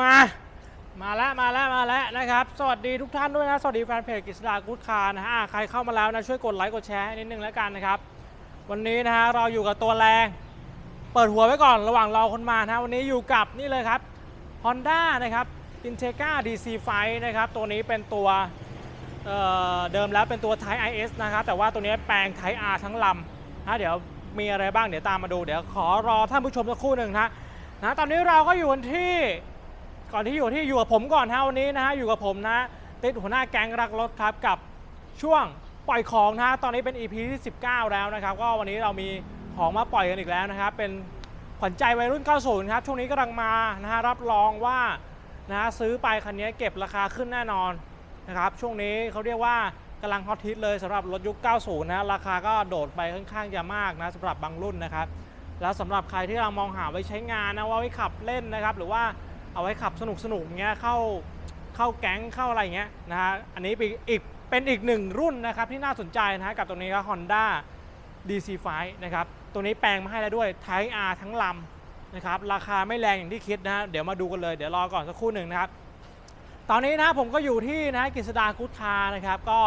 มา มาแล้วมาแล้วมาแล้วนะครับ สวัสดีทุกท่านด้วยนะ สวัสดีแฟนเพจกฤษดากูดคาร์นะฮะใครเข้ามาแล้วนะ ช่วยกดไลค์กดแชร์ให้นิดนึงแล้วกันนะครับ วันนี้นะฮะเราอยู่กับตัวแรง เปิดหัวไว้ก่อนระหว่างรอคนมานะฮะวันนี้อยู่กับนี่เลยครับ Honda นะครับ Integra DC5 นะครับ ตัวนี้เป็นตัวเเดิมแล้วเป็นตัว Type IS นะครับ แต่ว่าตัวนี้แปลง Type R ทั้งลำนะเดี๋ยวมีอะไรบ้างเดี๋ยวตามมาดูเดี๋ยวขอรอท่านผู้ชมสักครู่หนึ่งนะนะตอนนี้เราก็อยู่กันที่ ก่อนที่อยู่ที่อยู่กับผมก่อนฮะวันนี้นะฮะอยู่กับผมนะติดหัวหน้าแก๊งรักรถครับกับช่วงปล่อยของนะฮะตอนนี้เป็น EP ที่19 แล้วนะครับก็วันนี้เรามีของมาปล่อยกันอีกแล้วนะครับเป็นขวัญใจวัยรุ่น 90 ครับช่วงนี้กำลังมานะฮะรับรองว่านะฮะซื้อไปคันนี้เก็บราคาขึ้นแน่นอนนะครับช่วงนี้เขาเรียกว่ากำลังฮอตฮิตเลยสำหรับรถยุค 90 นะราคาก็โดดไปค่อนข้างจะมากนะสำหรับบางรุ่นนะครับแล้วสำหรับใครที่กำลังมองหาไว้ใช้งานนะว่าไว้ขับเล่นนะครับหรือว่า เอาไว้ขับสนุกสนุกๆเงี้ยเข้าเข้าแก๊งเข้าอะไรเงี้ยนะฮะอันนี้เป็นอีกเป็นอีกหนึ่งรุ่นนะครับที่น่าสนใจนะฮะกับตัวนี้ครับ Honda DC5 นะครับตัวนี้แปลงมาให้แล้วด้วย Type R ทั้งลำนะครับราคาไม่แรงอย่างที่คิดนะฮะเดี๋ยวมาดูกันเลยเดี๋ยวรอก่อนสักครู่หนึ่งนะครับตอนนี้นะผมก็อยู่ที่นะกฤษดากุทานะครับก็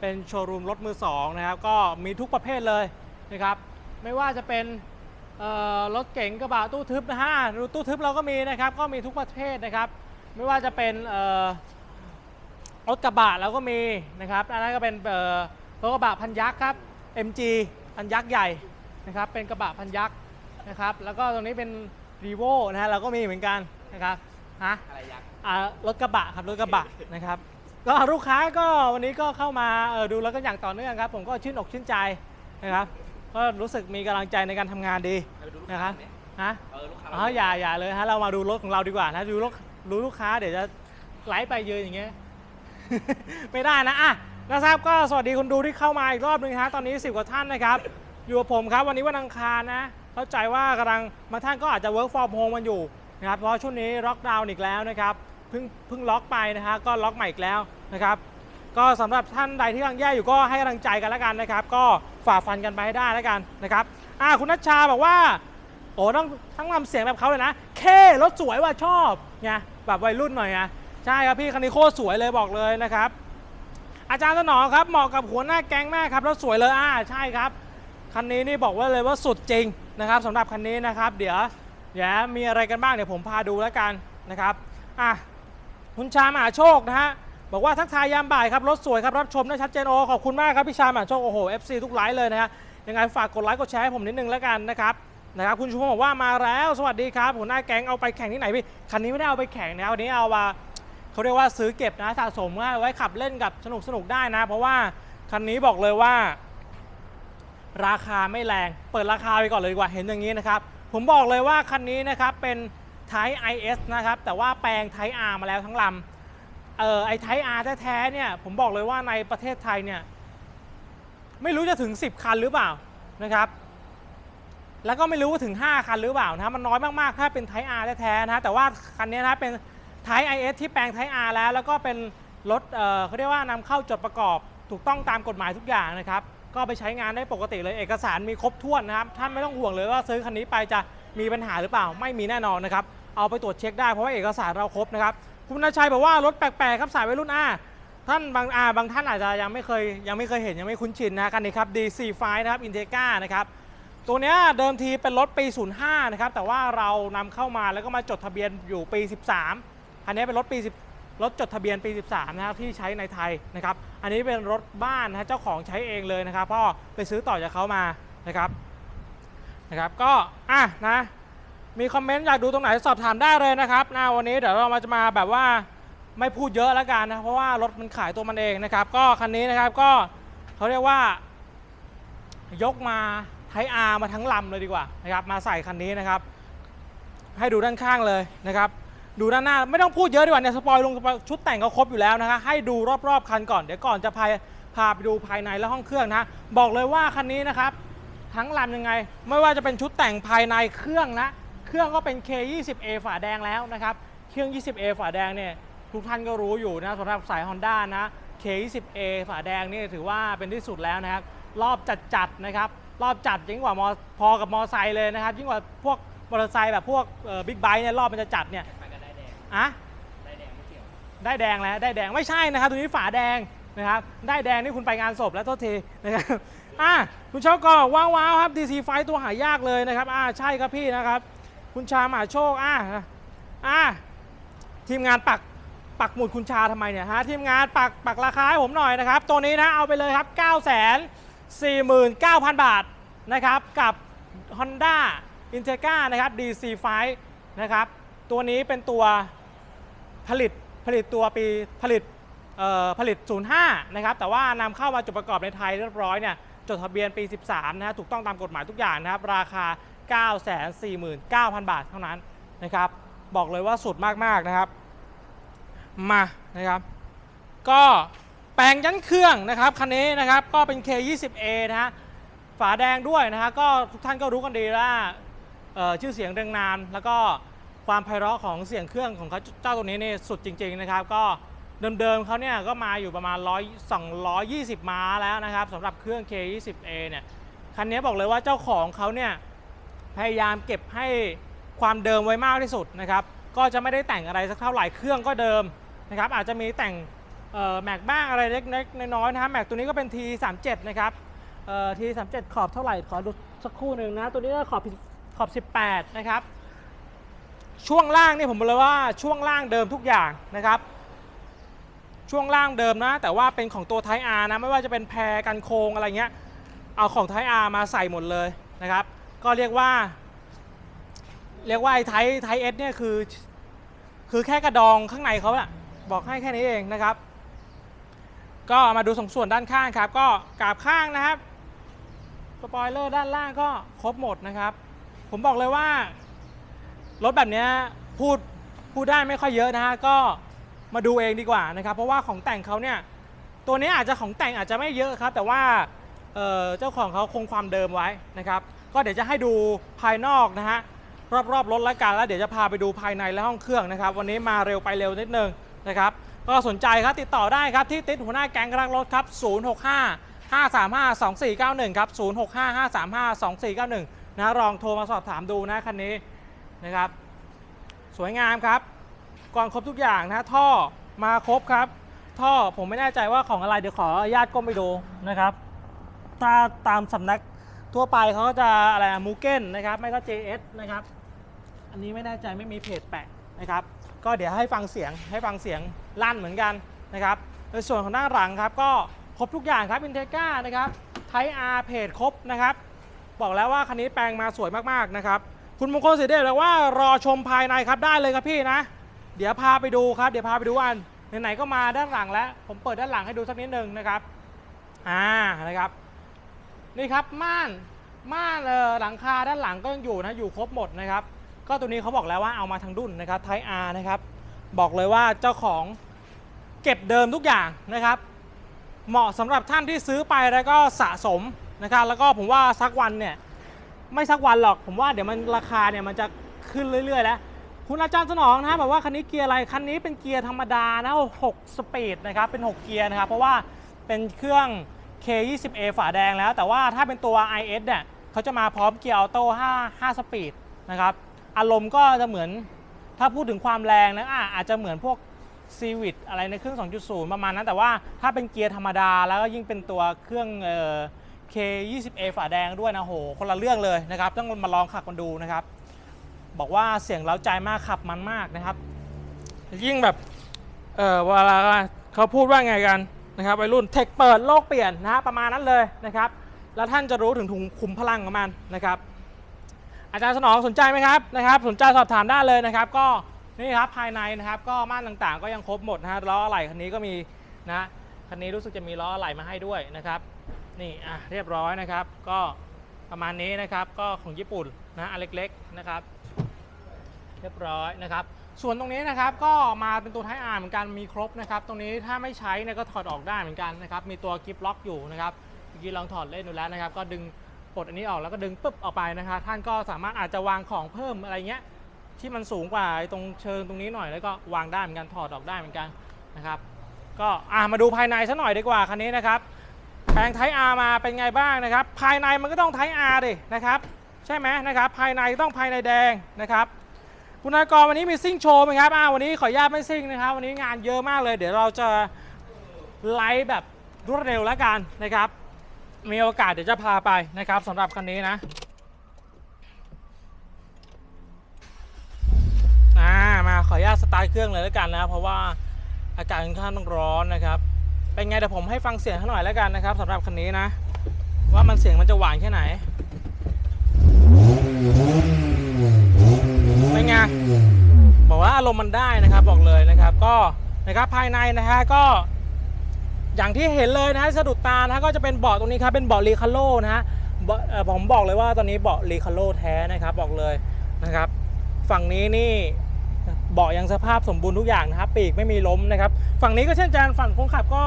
เป็นโชว์รูมรถมือสองนะครับก็มีทุกประเภทเลยนะครับไม่ว่าจะเป็น รถเก๋งกระบะตู้ทึบนะฮะดูตู้ทึบเราก็มีนะครับ ก็มีทุกประเภทนะครับ ไม่ว่าจะเป็นเอ่อรถกระบะเราก็มีนะครับอันนั้นก็เป็นเอ่อรถกระบะพันยักษ์ครับ MG พันยักษ์ใหญ่นะครับ เป็นกระบะพันยักษ์นะครับ แล้วก็ตรงนี้เป็น r ีโวนะฮะเราก็มีเหมือนกันนะครับฮะอะไรยักษ์อ่ารถกระบะครับรถกระบะนะครับก็ลูกค้าก็วันนี้ก็เข้ามาเออดูแล้วก็อย่างต่อเนื่องครับ ผมก็ชื่นอกชื่นใจนะครับ ก็รู้สึกมีกำลังใจในการทำงานดีไปดูลูกนะคค้ารับเนี่ยฮะเออลูกค้าอ๋ออย่าอย่าเลยฮะเรามาดูรถของเราดีกว่านะดูรถดูลูกค้าเดี๋ยวจะไลฟ์ไปยืนอย่างเงี้ย ไม่ได้นะอะนะครับก็สวัสดีคนดูที่เข้ามาอีกรอบหนึงฮะตอนนี้ 10 กว่าท่านนะครับ อยู่กับผมครับวันนี้วันอังคารนะ เข้าใจว่ากำลังบางท่านก็อาจจะ work from home กันอยู่นะครับเพราะช่วงนี้ล็อกดาวน์อีกแล้วนะครับเพิ่งเพิ่งล็อกไปนะฮะก็ล็อกใหม่อีกแล้วนะครับ ก็สำหรับท่านใดที่กำลังแย่อยู่ก็ให้กำลังใจกันแล้วกันนะครับ ก็ฝ่าฟันกันไปให้ได้แล้วกันนะครับอ่าคุณนัชชาบอกว่าโอ้ต้องทั้งทำเสียงแบบเขาเลยนะเครถสวยว่ะชอบไงแบบวัยรุ่นหน่อยไงใช่ครับพี่คันนี้โคตรสวยเลยบอกเลยนะครับ อาจารย์สนองครับเหมาะกับหัวหน้าแก๊งมากครับรถสวยเลยอ่าใช่ครับคันนี้นี่บอกไว่าเลยว่าสุดจริงนะครับสำหรับคันนี้นะครับ เดี๋ยวเดี๋ยวมีอะไรกันบ้างเดี๋ยวผมพาดูแล้วกันนะครับอะคุณชามหาโชคนะฮะ บอกว่าทักทายยามบ่ายครับรถสวยครับรับชมได้ชัดเจนโอขอบคุณมากครับพี่ชามหาโชคโอ้โห FC ทุกไลฟ์เลยนะฮะยังไงฝากกดไลค์กดแชร์ให้ผมนิดนึงแล้วกันนะครับนะครับคุณชูพงศ์บอกว่ามาแล้วสวัสดีครับหัวหน้าแก๊งเอาไปแข่งที่ไหนพี่คันนี้ไม่ได้เอาไปแข่งนะวันนี้เอามาเขาเรียกว่าซื้อเก็บนะสะสมไว้ขับเล่นกับสนุกสนุกได้นะ เพราะว่าคันนี้บอกเลยว่า ราคาไม่แรงเปิดราคาไปก่อนเลยดีกว่าเห็นอย่างนี้นะครับผมบอกเลยว่าคันนี้นะครับเป็น Type IS นะครับแต่ว่าแปลง Type R มาแล้วทั้งลำ เออไอ Type R แท้ๆเนี่ยผมบอกเลยว่าในประเทศไทยเนี่ยไม่รู้จะถึง 10 คันหรือเปล่านะครับ แล้วก็ไม่รู้ว่าถึง 5 คันหรือเปล่านะมันน้อยมากๆ ถ้าเป็น Type R แท้ๆนะแต่ว่าคันนี้นะเป็น Type IS ที่แปลง Type R แล้ว แล้วก็เป็นรถเออเขาเรียกว่านำเข้าจดประกอบถูกต้องตามกฎหมายทุกอย่างนะครับ ก็ไปใช้งานได้ปกติเลยเอกสารมีครบถ้วนนะครับ ท่านไม่ต้องห่วงเลยว่าซื้อคันนี้ไปจะมีปัญหาหรือเปล่า ไม่มีแน่นอนนะครับ เอาไปตรวจเช็คได้เพราะว่าเอกสารเราครบนะครับ คุณนาชัยบอกว่ารถแปลกๆครับสายวัยรุ่นอาท่านบางอาบางท่านอาจจะยังไม่เคยยังไม่เคยเห็นยังไม่คุ้นชินนะคันนี้ครับ D45 นะครับ Integra นะครับตัวเนี้ยเดิมทีเป็นรถปี 05 นะครับ แต่ว่าเรานำเข้ามาแล้วก็มาจดทะเบียนอยู่ปี 13 อันนี้เป็นรถปี 10 รถจดทะเบียนปี 13 นะครับที่ใช้ในไทยนะครับ อันนี้เป็นรถบ้านนะเจ้าของใช้เองเลยนะครับพราะไปซื้อต่อจากเขามานะครับนะครับ ก็อะนะ มีคอมเมนต์อยากดูตรงไหนสอบถามได้เลยนะครับนะวันนี้เดี๋ยวเรามาจะมาแบบว่าไม่พูดเยอะแล้วกันนะเพราะว่ารถมันขายตัวมันเองนะครับ ก็คันนี้นะครับก็เขาเรียกว่า ยกมาไทอาร์มาทั้งลำเลยดีกว่านะครับมาใส่คันนี้นะครับ ให้ดูด้านข้างเลยนะครับ ดูด้านหน้าไม่ต้องพูดเยอะดีกว่าเนี่ยสปอยลงชุดแต่งเขาครบอยู่แล้วนะคะให้ดูรอบๆคันก่อนเดี๋ยวก่อนจะพาพาไปดูภายในและห้องเครื่องนะบอกเลยว่าคันนี้นะครับ ทั้งลำยังไง ไม่ว่าจะเป็นชุดแต่งภายในเครื่องนะ เครื่องก็เป็น K20A ฝาแดงแล้วนะครับ เครื่อง 20A ฝาแดงเนี่ยทุกท่านก็รู้อยู่นะสำหรับสาย Honda นะ K20A ฝาแดงนี่ถือว่าเป็นที่สุดแล้วนะครับ รอบจัดๆนะครับ รอบจัดยิ่งกว่ามอพอกับมอไซค์เลยนะครับ ยิ่งกว่าพวกมอเตอร์ไซค์แบบพวกบิ๊กไบค์เนี่ยรอบมันจะจัดเนี่ยไปกันได้แดงอะได้แดงไม่เกี่ยวได้แดงแล้วได้แดงไม่ใช่นะครับตัวนี้ฝาแดงนะครับ ได้แดงนี่คุณไปงานศพแล้วโทษทีนะครับอะคุณชอบก็ว้าวว้าวครับ DC ไฟตัวหายากเลยนะครับอ่าใช่ครับพี่นะครับ คุณชาหมาโชคอะอะทีมงานปักปักหมุดคุณชาทำไมเนี่ยฮะทีมงานปักปักราคาให้ผมหน่อยนะครับ ตัวนี้นะเอาไปเลยครับ 9 4 9 0 0 0 บาทนะครับกับ Honda Integra นะครับ DC5 นะครับตัวนี้เป็นตัวผลิตผลิตตัวปีผลิตผลิต 05 นะครับ แต่ว่านำเข้ามาจดประกอบในไทยเรียบร้อยเนี่ยจดทะเบียนปี 13 นะฮะถูกต้องตามกฎหมายทุกอย่างนะครับ ราคา 949,000 บาทเท่านั้นนะครับ บอกเลยว่าสุดมากๆนะครับ มานะครับ ก็แปลงยันเครื่องนะครับคันนี้นะครับก็เป็น K20A นะฮะฝาแดงด้วยนะฮะก็ทุกท่านก็รู้กันดีว่าชื่อเสียงเรียงนาม แล้วก็ความไพเราะของเสียงเครื่องของเขาเจ้าตัวนี้นี่สุดจริง ๆนะครับ ก็เดิมๆเขาเนี่ยก็มาอยู่ประมาณ100 220 ม้าแล้วนะครับสำหรับเครื่อง K20A เนี่ยคันนี้บอกเลยว่าเจ้าของเขาเนี่ย พยายามเก็บให้ความเดิมไว้มากที่สุดนะครับก็จะไม่ได้แต่งอะไรสักเท่าไหร่เครื่องก็เดิมนะครับอาจจะมีแต่งแม็กบ้างอะไรเล็กๆน้อยๆนะครับแม็กตัวนี้ก็เป็น T37 นะครับเอ่อ T37 ขอบเท่าไหร่ขอดูสักครู่หนึ่งนะ ตัวนี้ขอบขอบ 18 นะครับ ช่วงล่างนี่ผมบอกเลยว่าช่วงล่างเดิมทุกอย่างนะครับ ช่วงล่างเดิมนะ แต่ว่าเป็นของตัวไทอาร์นะ ไม่ว่าจะเป็นแพรกันโครงอะไรเงี้ย เอาของไทอาร์มาใส่หมดเลยนะครับ ก็เรียกว่า เรียกว่าไอ้ไทไทเอสเนี่ยคือ คือแค่กระดองข้างในเขาอะบอกให้แค่นี้เองนะครับ ก็มาดูสองส่วนด้านข้างครับ ก็กราบข้างนะครับสปอยเลอร์ด้านล่างก็ครบหมดนะครับ ผมบอกเลยว่ารถแบบนี้พูดพูดได้ไม่ค่อยเยอะนะฮะก็มาดูเองดีกว่านะครับ เพราะว่าของแต่งเขาเนี่ยตัวนี้อาจจะของแต่งอาจจะไม่เยอะครับ แต่ว่าเเจ้าของเขาคงความเดิมไว้นะครับ ก็เดี๋ยวจะให้ดูภายนอกนะฮะรอบๆรถแล้วกันแล้วเดี๋ยวจะพาไปดูภายในและห้องเครื่องนะครับ วันนี้มาเร็วไปเร็วนิดนึงนะครับ ก็สนใจครับติดต่อได้ครับที่ติดหัวหน้าแก๊งรักรถครับ 065 535 2491 ครับ 065 535 2491 นะลองโทรมาสอบถามดูนะคันนี้นะครับ สวยงามครับก่องครบทุกอย่างนะท่อมาครบครับ ท่อผมไม่แน่ใจว่าของอะไรเดี๋ยวขออนุญาตก้มไปดูนะครับ ถ้าตามสำนัก ทั่วไปเขาก็จะอะไรมูเก้นนะครับ ไม่ก็ JS นะครับ อันนี้ไม่แน่ใจไม่มีเพจแปะนะครับ ก็เดี๋ยวให้ฟังเสียงให้ฟังเสียงลั่นเหมือนกันนะครับในส่วนของด้านหลังครับ ก็ครบทุกอย่างครับอินเทก้านะครับไทอาร์เพจครบนะครับ บอกแล้วว่าคันนี้แปลงมาสวยมากๆนะครับ คุณมงคลสิทธิ์เดบอกว่ารอชมภายในครับได้เลยครับพี่นะ เดี๋ยวพาไปดูครับเดี๋ยวพาไปดูอันไหนๆก็มาด้านหลังแล้ว ผมเปิดด้านหลังให้ดูสักนิดนึงนะครับอ่านะครับ นี่ครับม่านม่านเอ่อหลังคาด้านหลังก็ยังอยู่นะอยู่ครบหมดนะครับ ก็ตัวนี้เขาบอกแล้วว่าเอามาทางดุนนะครับไทอาร์นะครับ บอกเลยว่าเจ้าของเก็บเดิมทุกอย่างนะครับ เหมาะสำหรับท่านที่ซื้อไปแล้วก็สะสมนะครับแล้วก็ผมว่าสักวันเนี่ยไม่สักวันหรอกผมว่าเดี๋ยวมันราคาเนี่ยมันจะขึ้นเรื่อยๆแล้วคุณอาจารย์สนองนะบอกว่าคันนี้เกียร์อะไรคันนี้เป็นเกียร์ธรรมดานะ6สปีดนะครับเป็น 6 เกียร์นะครับเพราะว่าเป็นเครื่อง K20A ฝาแดงแล้ว แต่ว่าถ้าเป็นตัว IS เนี่ยเขาจะมาพร้อมเกียร์ออโต้5 5 สปีดนะครับ อารมณ์ก็จะเหมือนถ้าพูดถึงความแรงนะอะอาจจะเหมือนพวกซีวิตอะไรในเครื่อง 2.0 ประมาณนั้น แต่ว่าถ้าเป็นเกียร์ธรรมดาแล้วก็ยิ่งเป็นตัวเครื่องเอ่อ K20A ฝาแดงด้วยนะโห คนละเรื่องเลยนะครับ ต้องมาลองขับกันดูนะครับ บอกว่าเสียงเล้าใจมากขับมันมากนะครับ ยิ่งแบบ เออเวลาเขาพูดว่าไงกัน นะครับวัยรุ่นเทคเปิดโลกเปลี่ยนนะฮะประมาณนั้นเลยนะครับ แล้วท่านจะรู้ถึงถุงคุมพลังของมันนะครับ อาจารย์สนองสนใจไหมครับนะครับ สนใจสอบถามได้เลยนะครับ ก็นี่ครับภายในนะครับ ก็ม่านต่างๆ ก็ยังครบหมดนะฮะล้ออะไหล่คันนี้ก็มีนะคันนี้รู้สึกจะมีล้ออะไหล่มาให้ด้วยนะครับ นี่อะเรียบร้อยนะครับ ก็ประมาณนี้นะครับ ก็ของญี่ปุ่นนะอันเล็กๆนะครับ เรียบร้อยนะครับ ส่วนตรงนี้นะครับก็มาเป็นตัวท้ายอาร์เหมือนกันมีครบนะครับ ตรงนี้ถ้าไม่ใช้เนี่ยก็ถอดออกได้เหมือนกันนะครับ มีตัวกิฟล็อกอยู่นะครับเมื่อกี้ลองถอดเล่นดูแล้วนะครับ ก็ดึงปลดอันนี้ออกแล้วก็ดึงปุ๊บออกไปนะครับท่านก็สามารถอาจจะวางของเพิ่มอะไรเงี้ยที่มันสูงกว่าตรงเชิงตรงนี้หน่อยแล้วก็วางได้เหมือนกันถอดออกได้เหมือนกันนะครับ ก็อะมาดูภายในซะหน่อยดีกว่าคันนี้นะครับแปลงไทอาร์มาเป็นไงบ้างนะครับ ภายในมันก็ต้องไทอาร์ดินะครับ ใช่ไหมนะครับ ภายในต้องภายในแดงนะครับ คุณนากรวันนี้มีซิ่งโชว์ไหมครับอ่าวันนี้ขออนุญาตไม่ซิ่งนะครับ วันนี้งานเยอะมากเลย เดี๋ยวเราจะไลฟ์แบบรวดเร็วแล้วกันนะครับ มีโอกาสเดี๋ยวจะพาไปนะครับสำหรับคันนี้นะอ่ามาขออนุญาตสตาร์ทเครื่องเลยแล้วกันนะ เพราะว่าอากาศค่อนข้างร้อนนะครับ เป็นไงเดี๋ยวผมให้ฟังเสียงเขาหน่อยแล้วกันนะครับสำหรับคันนี้นะ ว่ามันเสียงมันจะหวานแค่ไหนเป็นไง บอกว่ารมณ์มันได้นะครับบอกเลยนะครับ ก็นะครับภายในนะฮะก็ อย่างที่เห็นเลยนะฮะสะดุดตานะฮะก็จะเป็นเบาะตรงนี้ครับเป็นเบาะรีคาโลนะฮะผมบอกเลยว่าตอนนี้เบาะรีคาโลแท้นะครับบอกเลยนะครับ ฝั่งนี้นี่เบาะยังสภาพสมบูรณ์ทุกอย่างนะครับปีกไม่มีล้มนะครับ ฝั่งนี้ก็เช่นกันฝั่งคนขับก็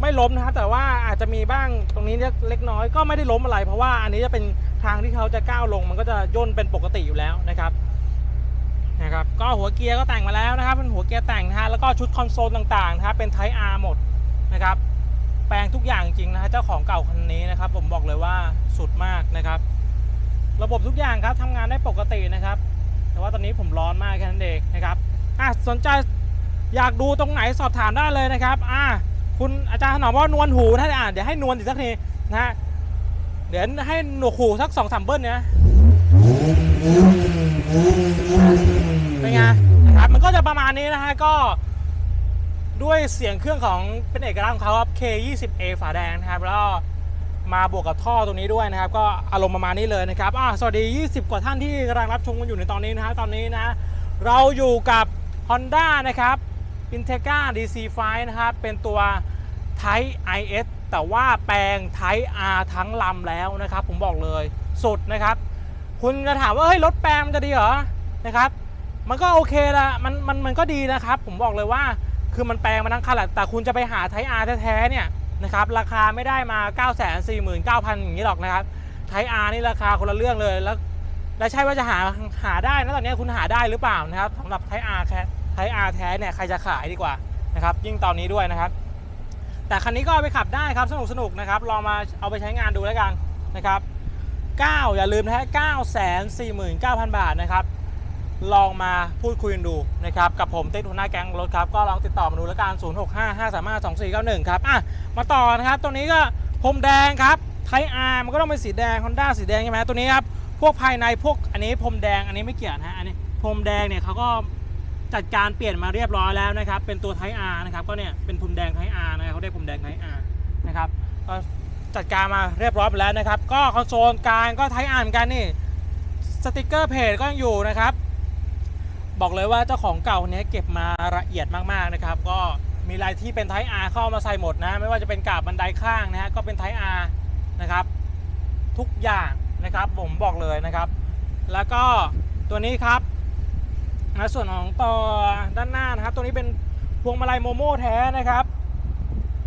ไม่ล้มนะครับแต่ว่าอาจจะมีบ้างตรงนี้เล็กน้อยก็ไม่ได้ล้มอะไร เพราะว่าอันนี้จะเป็นทางที่เขาจะก้าวลง มันก็จะย่นเป็นปกติอยู่แล้วนะครับ นะครับก็หัวเกียร์ก็แต่งมาแล้วนะครับเป็นหัวเกียร์แต่งนะฮะแล้วก็ชุดคอนโซลต่างๆนะครับเป็นไทอาร์หมดนะครับแปลงทุกอย่างจริงนะฮะเจ้าของเก่าคันนี้นะครับ ผมบอกเลยว่าสุดมากนะครับ ระบบทุกอย่างครับทำงานได้ปกตินะครับ แต่ว่าตอนนี้ผมร้อนมากแค่นั้นเองนะครับอะสนใจอยากดูตรงไหนสอบถามได้เลยนะครับอะคุณอาจารย์ถนอมว่านวลหูถ้าอ่านเดี๋ยวให้นวลอีกสักทีนะฮะเดี๋ยวให้หนวกหูสักสองสามเบิ้ลเนี่ย เป็นไงนะครับมันก็จะประมาณนี้นะฮะก็ด้วยเสียงเครื่องของเป็นเอกลักษณ์ของเขาครับ K20A ฝาแดงนะครับแล้วก็มาบวกกับท่อตรงนี้ด้วยนะครับ ก็อารมณ์ประมาณนี้เลยนะครับอะสวัสดี 20 กว่าท่านที่กำลังรับชมกันอยู่ในตอนนี้นะฮะตอนนี้นะ เราอยู่กับ Honda นะครับ Integra DC5 นะครับเป็นตัว Type IS แต่ว่าแปลง Type R ทั้งลำแล้วนะครับ ผมบอกเลยสุดนะครับ คุณจะถามว่าเฮ้ยรถแปลงมันจะดีเหรอนะครับ มันก็โอเคละมันมันมันก็ดีนะครับ ผมบอกเลยว่าคือมันแปลงมาทั้งคันแหละแต่คุณจะไปหาไทอาร์แท้ๆเนี่ยนะครับราคาไม่ได้มา 9 4 9 0 0 0 อย่างนี้หรอกนะครับไทอาร์นี่ราคาคนละเรื่องเลยแล้วและใช่ว่าจะหาหาได้นะตอนนี้คุณหาได้หรือเปล่านะครับสำหรับไทอาร์แค่ไทอาร์แท้เนี่ยใครจะขายดีกว่านะครับยิ่งตอนนี้ด้วยนะครับ แต่คันนี้ก็เอาไปขับได้ครับสนุกสนุกนะครับลองมาเอาไปใช้งานดูแล้วกันนะครับ9อย่าลืมนะฮะ9 4 9 0 0 0 บาทนะครับ ลองมาพูดคุยกันดูนะครับกับผมเต้นหัวหน้าแก๊งรถครับ ก็ลองติดต่อมาดูแล้วกัน0 6 5 5 3 5 2 4 9 1 ครับอะมาต่อนะครับ ตัวนี้ก็พรมแดงครับไทอาร์มันก็ต้องเป็นสีแดง Honda สีแดงใช่ไหมตัวนี้ครับ พวกภายในพวกอันนี้พรมแดงอันนี้ไม่เกี่ยวนะฮะอันนี้พรมแดงเนี่ยเขาก็จัดการเปลี่ยนมาเรียบร้อยแล้วนะครับ เป็นตัวไทอาร์นะครับก็เนี่ยเป็นพรมแดงไทอาร์นะครับเขาได้พรมแดงไทอาร์นะครับก็จัดการมาเรียบร้อยแล้วนะครับ ก็คอนโซลกลางก็ไทอาร์เหมือนกันนี่สติกเกอร์เพจก็ยังอยู่นะครับ บอกเลยว่าเจ้าของเก่าคนนี้เก็บมาละเอียดมากๆนะครับ ก็มีลายที่เป็นไทอาร์เข้ามาใส่หมดนะ ไม่ว่าจะเป็นกาบบันไดข้างนะฮะก็เป็นไทอาร์นะครับทุกอย่างนะครับผมบอกเลยนะครับ แล้วก็ตัวนี้ครับในส่วนของตัวด้านหน้านะครับตัวนี้เป็นพวงมาลัยโมโม่แท้นะครับ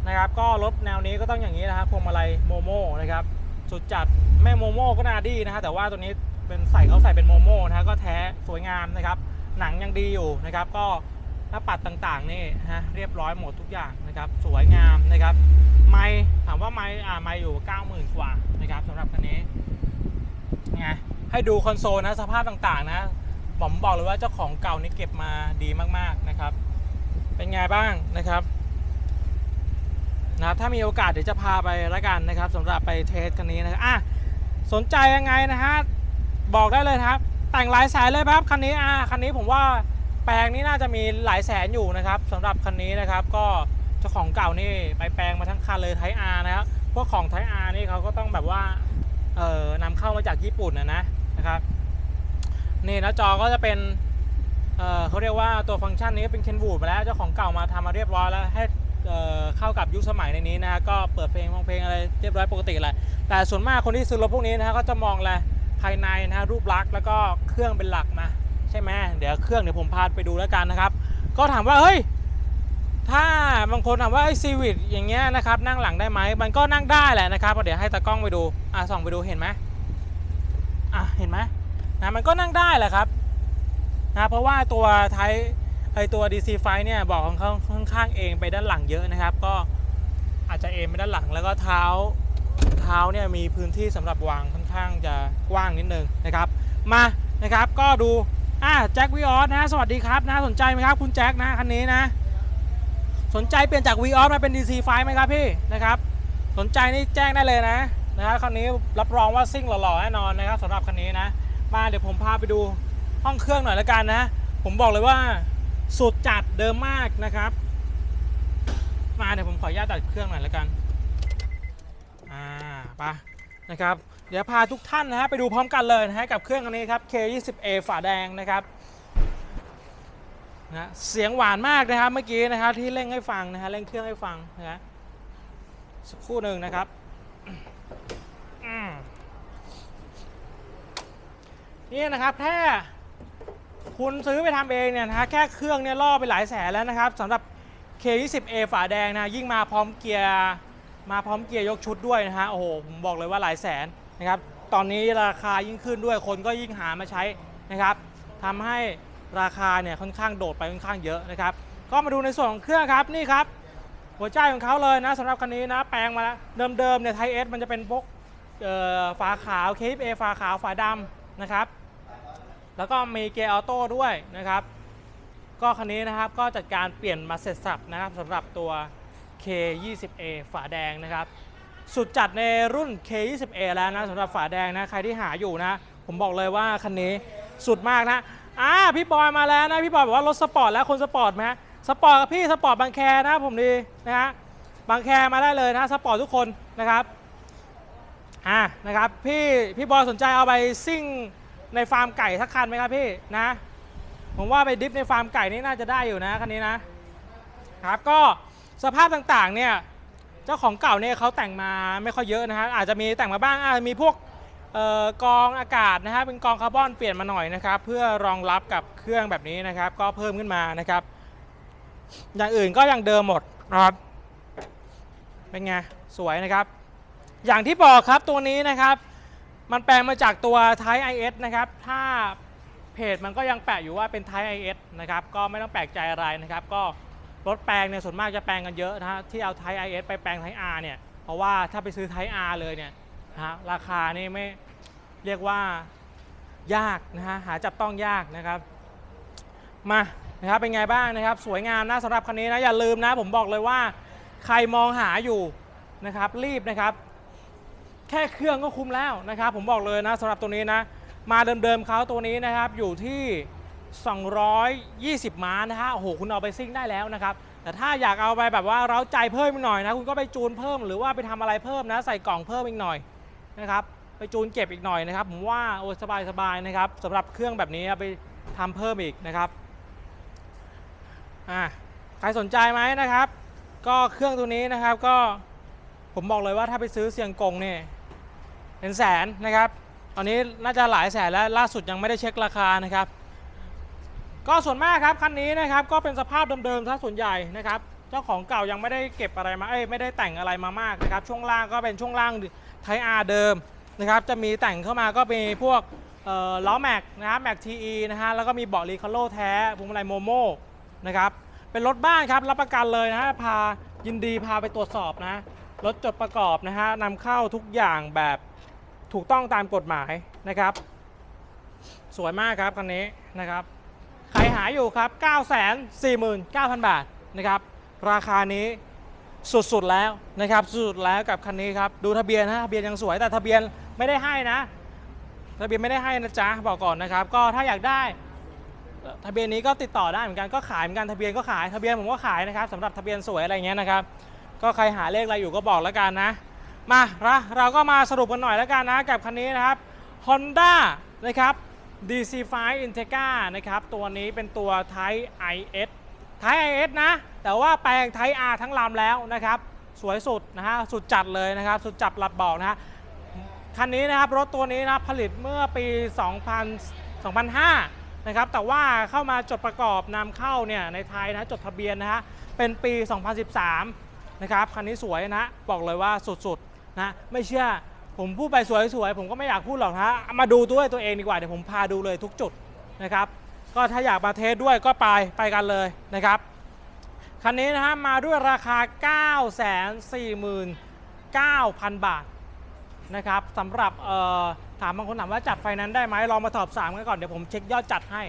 นะครับ ก็รถแนวนี้ก็ต้องอย่างนี้นะครับพวงมาลัยโมโม่นะครับสุดจัดแม่โมโม่ก็นาดีนะฮะแต่ว่าตัวนี้เป็นใส่เขาใส่เป็นโมโม่นะฮะก็แท้สวยงามนะครับ หนังยังดีอยู่นะครับ ก็หน้าปัดต่างๆนี่ฮะเรียบร้อยหมดทุกอย่างนะครับ สวยงามนะครับ ไม่ถามว่าไม่อ่าไม่อยู่ 90,000 กว่านะครับสำหรับคันนี้ไงให้ดูคอนโซลนะสภาพต่างๆนะผมบอกเลยว่าเจ้าของเก่านี่เก็บมาดีมากๆนะครับ เป็นไงบ้างนะครับนะถ้ามีโอกาสเดี๋ยวจะพาไปละกันนะครับสำหรับไปเทสคันนี้นะครับอะสนใจยังไงนะฮะบอกได้เลยครับ แต่งหลายแสนเลยครับคันนี้อะคันนี้ผมว่าแปลงนี้น่าจะมีหลายแสนอยู่นะครับสำหรับคันนี้นะครับ ก็เจ้าของเก่านี่ไปแปลงมาทั้งคันเลยไทอาร์นะครับพวกของไทอาร์นี่เขาก็ต้องแบบว่าเอ่อนำเข้ามาจากญี่ปุ่นนะนะนะครับนี่หนะจอก็จะเป็นเอ่อเขาเรียกว่าตัวฟังก์ชันนี้เป็นเคนวูดมาแล้วเจ้าของเก่ามาทำมาเรียบร้อยแล้วให้เอ่อเข้ากับยุคสมัยในนี้นะก็เปิดเพลงฟังเพลงอะไรเรียบร้อยปกติแหละแต่ส่วนมากคนที่ซื้อรถพวกนี้นะฮะก็จะมองแหละ ภายในนะฮะรูปลักษณ์แล้วก็เครื่องเป็นหลักนะใช่ไหมเดี๋ยวเครื่องเดี๋ยวผมพาไปดูแล้วกันนะครับ ก็ถามว่าเฮ้ยถ้าบางคนถามว่าไอ้ซีวิตอย่างเงี้ยนะครับนั่งหลังได้ไหมมันก็นั่งได้แหละนะครับเดี๋ยวให้ตากล้องไปดูอะส่องไปดูเห็นไหมอะเห็นไหมนะมันก็นั่งได้แหละครับนะเพราะว่าตัวไทยไอตัว DC ไฟเนี่ยบอกของเขาค่อนข้างเองไปด้านหลังเยอะนะครับ ก็อาจจะเองไปด้านหลังแล้วก็เท้าเท้าเนี่ยมีพื้นที่สำหรับวางค่อน ข้างจะกว้างนิดนึงนะครับ มานะครับก็ดูอะแจ็ควีออสนะสวัสดีครับนะสนใจไหมครับคุณแจ็คนะคันนี้นะ สนใจเปลี่ยนจากวีออสมาเป็น DC ไฟไหมครับพี่นะครับสนใจนี่แจ้งได้เลยนะนะครับคันนี้รับรองว่าซิ่งหล่อๆแน่นอนนะครับสำหรับคันนี้นะ มาเดี๋ยวผมพาไปดูห้องเครื่องหน่อยละกันนะ ผมบอกเลยว่าสุดจัดเดิมมากนะครับ มาเดี๋ยวผมขออนุญาตตัดเครื่องหน่อยละกัน อ่าไป นะครับเดี๋ยวพาทุกท่านนะฮะไปดูพร้อมกันเลยนะฮะกับเครื่องอันนี้ครับ K20A ฝาแดงนะครับนะเสียงหวานมากนะครับเมื่อกี้นะครับที่เร่งให้ฟังนะฮะเร่งเครื่องให้ฟังนะฮะสักครู่หนึ่งนะครับนี่นะครับแค่คุณซื้อไปทำเองเนี่ยนะฮะแค่เครื่องเนี่ยล่อไปหลายแสนแล้วนะครับสำหรับ K20A ฝาแดงนะยิ่งมาพร้อมเกียร์ มาพร้อมเกียร์ยกชุดด้วยนะฮะโอ้โหผมบอกเลยว่าหลายแสนนะครับตอนนี้ราคายิ่งขึ้นด้วยคนก็ยิ่งหามาใช้นะครับทำให้ราคาเนี่ยค่อนข้างโดดไปค่อนข้างเยอะนะครับก็มาดูในส่วนของเครื่องครับนี่ครับ หัวใจของเขาเลยนะสำหรับคันนี้นะแปลงมาแล้วเดิมๆเนี่ยไทเอสมันจะเป็นพวกฝาขาว K20A ฝาขาวฝาดำนะครับแล้วก็มีเกียร์ออโต้ด้วยนะครับ ก็คันนี้นะครับก็จัดการเปลี่ยนมาเสร็จสับนะครับสำหรับตัว K20A ฝาแดงนะครับ สุดจัดในรุ่น K20A แล้วนะสำหรับฝาแดงนะ ใครที่หาอยู่นะ ผมบอกเลยว่าคันนี้สุดมากนะอ่าพี่บอยมาแล้วนะ พี่บอยบอกว่ารถสปอร์ตแล้วคนสปอร์ตไหมฮะสปอร์ตกับพี่สปอร์ตบางแคนะผมดีนะฮะบางแคมาได้เลยนะสปอร์ตทุกคนนะครับอ่านะครับพี่พี่บอยสนใจเอาไปซิ่งในฟาร์มไก่สักคันไหมครับพี่นะผมว่าไปดิฟในฟาร์มไก่นี่น่าจะได้อยู่นะคันนี้นะครับก็ สภาพต่างๆเนี่ยเจ้าของเก่าเนี่ยเขาแต่งมาไม่ค่อยเยอะนะฮะอาจจะมีแต่งมาบ้างอาจจะมีพวกออกองอากาศนะฮะเป็นกองคาร์บอนเปลี่ยนมาหน่อยนะครับเพื่อรองรับกับเครื่องแบบนี้นะครับ ก็เพิ่มขึ้นมานะครับ อย่างอื่นก็ยังเดิมหมดนะครับเป็นไงสวยนะครับ อย่างที่บอกครับตัวนี้นะครับ มันแปลงมาจากตัว Type IS นะครับ ถ้าเพจมันก็ยังแปะอยู่ว่าเป็น Type IS นะครับ ก็ไม่ต้องแปลกใจอะไรนะครับ ก็ รถแปลงเนี่ยส่วนมากจะแปลงกันเยอะนะฮะที่เอา Type IS ไปแปลง Type R เนี่ยเพราะว่าถ้าไปซื้อ Type R เลยเนี่ยนะฮะราคานี่ไม่เรียกว่ายากนะฮะหาจับต้องยากนะครับมานะครับเป็นไงบ้างนะครับ สวยงามนะสำหรับคันนี้นะอย่าลืมนะ ผมบอกเลยว่า ใครมองหาอยู่นะครับ รีบนะครับ แค่เครื่องก็คุ้มแล้วนะครับ ผมบอกเลยนะสำหรับตัวนี้นะ มาเดิมๆเขาตัวนี้นะครับอยู่ที่ 220 ม้านะฮะโอ้โหคุณเอาไปซิ่งได้แล้วนะครับ แต่ถ้าอยากเอาไปแบบว่าเราใจเพิ่มอีกหน่อยนะ คุณก็ไปจูนเพิ่มหรือว่าไปทำอะไรเพิ่มนะ ใส่กล่องเพิ่มอีกหน่อยนะครับ ไปจูนเก็บอีกหน่อยนะครับ ผมว่าโอ้สบายๆนะครับสำหรับเครื่องแบบนี้ไปทำเพิ่มอีกนะครับอ่าใครสนใจไหมนะครับ ก็เครื่องตัวนี้นะครับก็ผมบอกเลยว่าถ้าไปซื้อเสียงกงเนี่ยเป็นแสนนะครับ ตอนนี้น่าจะหลายแสนแล้วล่าสุดยังไม่ได้เช็คราคานะครับ ก็ส่วนมากครับคันนี้นะครับก็เป็นสภาพเดิมๆถ้าส่วนใหญ่นะครับเจ้าของเก่ายังไม่ได้เก็บอะไรมาเอ้ยไม่ได้แต่งอะไรมามากนะครับช่วงล่างก็เป็นช่วงล่างไทอาร์เดิมนะครับจะมีแต่งเข้ามาก็มีพวกล้อแม็กนะครับแม็กทีอีนะฮะแล้วก็มีเบาะรีคาโลแท้พวงมาลัยโมโมนะครับเป็นรถบ้านครับรับประกันเลยนะฮะพายินดีพาไปตรวจสอบนะรถจดประกอบนะฮะนำเข้าทุกอย่างแบบถูกต้องตามกฎหมายนะครับ สวยมากครับคันนี้นะครับ ใครหาอยู่ครับ 949,000 บาทนะครับ ราคานี้สุดๆแล้วนะครับ สุดแล้วกับคันนี้ครับ ดูทะเบียนนะทะเบียนยังสวยแต่ทะเบียนไม่ได้ให้นะทะเบียนไม่ได้ให้นะจ๊ะบอกก่อนนะครับ ก็ถ้าอยากได้ทะเบียนนี้ก็ติดต่อได้เหมือนกันก็ขายเหมือนกันทะเบียนก็ขายทะเบียนผมก็ขายนะครับสำหรับทะเบียนสวยอะไรเงี้ยนะครับ ก็ใครหาเลขอะไรอยู่ก็บอกแล้วกันนะ มาละเราก็มาสรุปกันหน่อยแล้วกันนะกับคันนี้นะครับ Honda นะครับ DC5 Integra นะครับ ตัวนี้เป็นตัว Type IS Type IS นะ แต่ว่าแปลง Type R ทั้งลำแล้วนะครับ สวยสุดนะฮะ สุดจัดเลยนะครับ สุดจับหลับบอกนะฮะ คันนี้นะครับ รถตัวนี้นะผลิตเมื่อปี 2000 2005 นะครับ แต่ว่าเข้ามาจดประกอบนำเข้าเนี่ยในไทยนะจดทะเบียนนะฮะ เป็นปี 2013 นะครับ คันนี้สวยนะ บอกเลยว่าสุดๆนะ ไม่เชื่อ ผมพูดไปสวยๆ ผมก็ไม่อยากพูดหรอกนะมาดูด้วยตัวเองดีกว่า เดี๋ยวผมพาดูเลยทุกจุดนะครับ ก็ถ้าอยากมาเทสด้วยก็ไปไปกันเลยนะครับ คันนี้นะฮะมาด้วยราคา 949,000 บาทนะครับสำหรับเอ่อถามบางคนถามว่าจัดไฟนั้นได้ไหมลองมาสอบถามกันก่อน เดี๋ยวผมเช็คยอดจัดให้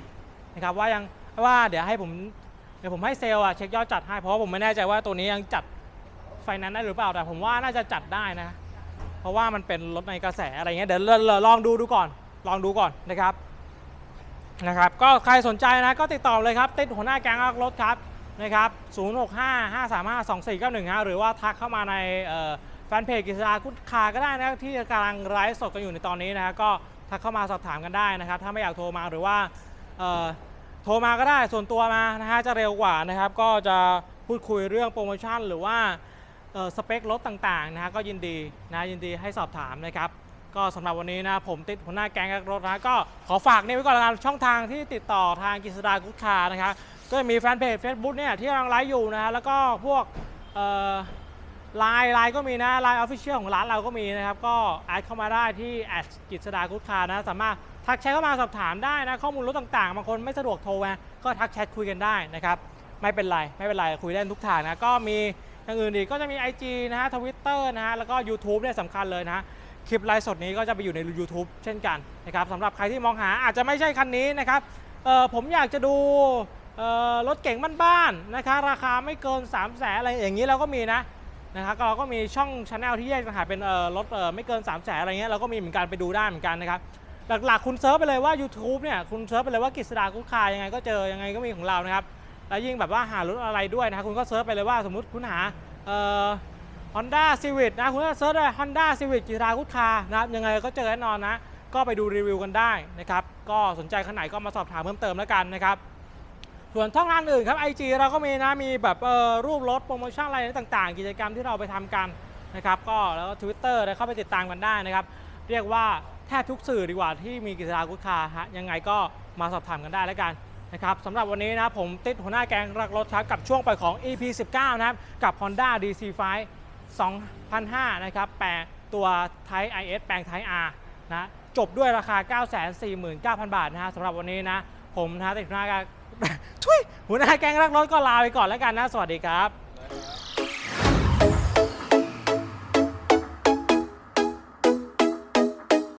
นะครับว่ายังว่าเดี๋ยวให้ผมเดี๋ยวผมให้เซลล์อะเช็คยอดจัดให้เพราะผมไม่แน่ใจว่าตัวนี้ยังจัดไฟนนซ์ได้หรือเปล่าแต่ผมว่าน่าจะจัดได้นะ ราะว่ามันเป็นรถในกระแสอะไรเงี้ยเดี๋ยวเราลองดูดูก่อนลองดูก่อนนะครับนะครับ ก็ใครสนใจนะก็ติดต่อเลยครับ ติดหัวหน้าแก๊งรถครับนะครับ065 535 2491หรือว่าทักเข้ามาในแฟนเพจกิจการคุดคาก็ได้นะที่กำลังไลฟ์สดกันอยู่ในตอนนี้นะฮะก็ทักเข้ามาสอบถามกันได้นะครับ ถ้าไม่อยากโทรมาหรือว่าโทรมาก็ได้ส่วนตัวมานะฮะจะเร็วกว่านะครับ ก็จะพูดคุยเรื่องโปรโมชั่นหรือว่า สเปครถต่างๆนะฮะก็ยินดีนะยินดีให้สอบถามนะครับ ก็สำหรับวันนี้นะผมติดหัวหน้าแก๊งรถนะก็ขอฝากนี่ไว้ก่อนละกันช่องทางที่ติดต่อทางกิษดากุ๊ดคานะครับก็จะมีแฟนเพจ Facebook เนี่ยที่กำลังไลฟ์อยู่นะฮะแล้วก็พวกไลน์ไลน์ก็มีนะไลน์ออฟฟิเชียลของร้านเราก็มีนะครับ ก็แอดเข้ามาได้ที่แอดกิษดากุ๊ดคานะสามารถทักแชทเข้ามาสอบถามได้นะข้อมูลรถต่างๆบางคนไม่สะดวกโทรมาก็ทักแชทคุยกันได้นะครับไม่เป็นไรไม่เป็นไรคุยได้ทุกทางนะก็มี อย่างอื่นอีกก็จะมี IG นะฮะทวิตเตอร์นะฮะแล้วก็ YouTube เนี่ยสำคัญเลยนะฮะคลิปไลฟ์สดนี้ก็จะไปอยู่ใน YouTube เช่นกันนะครับสำหรับใครที่มองหาอาจจะไม่ใช่คันนี้นะครับเออผมอยากจะดูรถเก๋งบ้านๆนะคะราคาไม่เกิน 3 0 0แสนอะไรอย่างนี้เราก็มีนะนะครับเราก็มีช่องช anel ที่แยกต่างหากเป็นรถไม่เกิน 3 0 0แสนอะไรเงี้ยเราก็มีเหมือนกันไปดูได้เหมือนกันนะครับหลักๆคุณเซิร์ชไปเลยว่า YouTube เนี่ยคุณเซิร์ชไปเลยว่ากฤษดากุ๊กคายังไงก็เจอยังไงก็มีของเรานะครับ แล้วยิ่งแบบว่าหารถอะไรด้วยนะครับคุณก็เซิร์ชไปเลยว่าสมมติคุณหาเอ่อ Honda Civic นะคุณก็เซิร์ชเลย Honda Civic จิราคุดคานะครับยังไงก็เจอแน่นอนนะ ก็ไปดูรีวิวกันได้นะครับ ก็สนใจขนาดไหนก็มาสอบถามเพิ่มเติมแล้วกันนะครับส่วนช่องทางอื่นครับ IG เราก็มีนะมีแบบเออรูปรถโปรโมชั่นอะไรต่างๆ กิจกรรมที่เราไปทำกันนะครับก็แล้วก็ Twitter ได้เข้าไปติดตามกันได้นะครับ เรียกว่าแทบทุกสื่อดีกว่าที่มีกิจการกุคาฮะยังไงก็มาสอบถามกันได้แล้วกัน นะครับสำหรับวันนี้นะผมติดหัวหน้าแกงรักรถครับกับช่วงปล่อยของ EP 19 นะครับ กับ Honda DC5 2005 นะครับแปลตัว Type IS แปลง Type R นะจบด้วยราคา 949,000 บาทนะฮะสำหรับวันนี้นะ ผมนะติดหัวหน้าแกงทุยหัวหน้าแกงรักรถก็ลาไปก่อนแล้วกันนะ สวัสดีครับ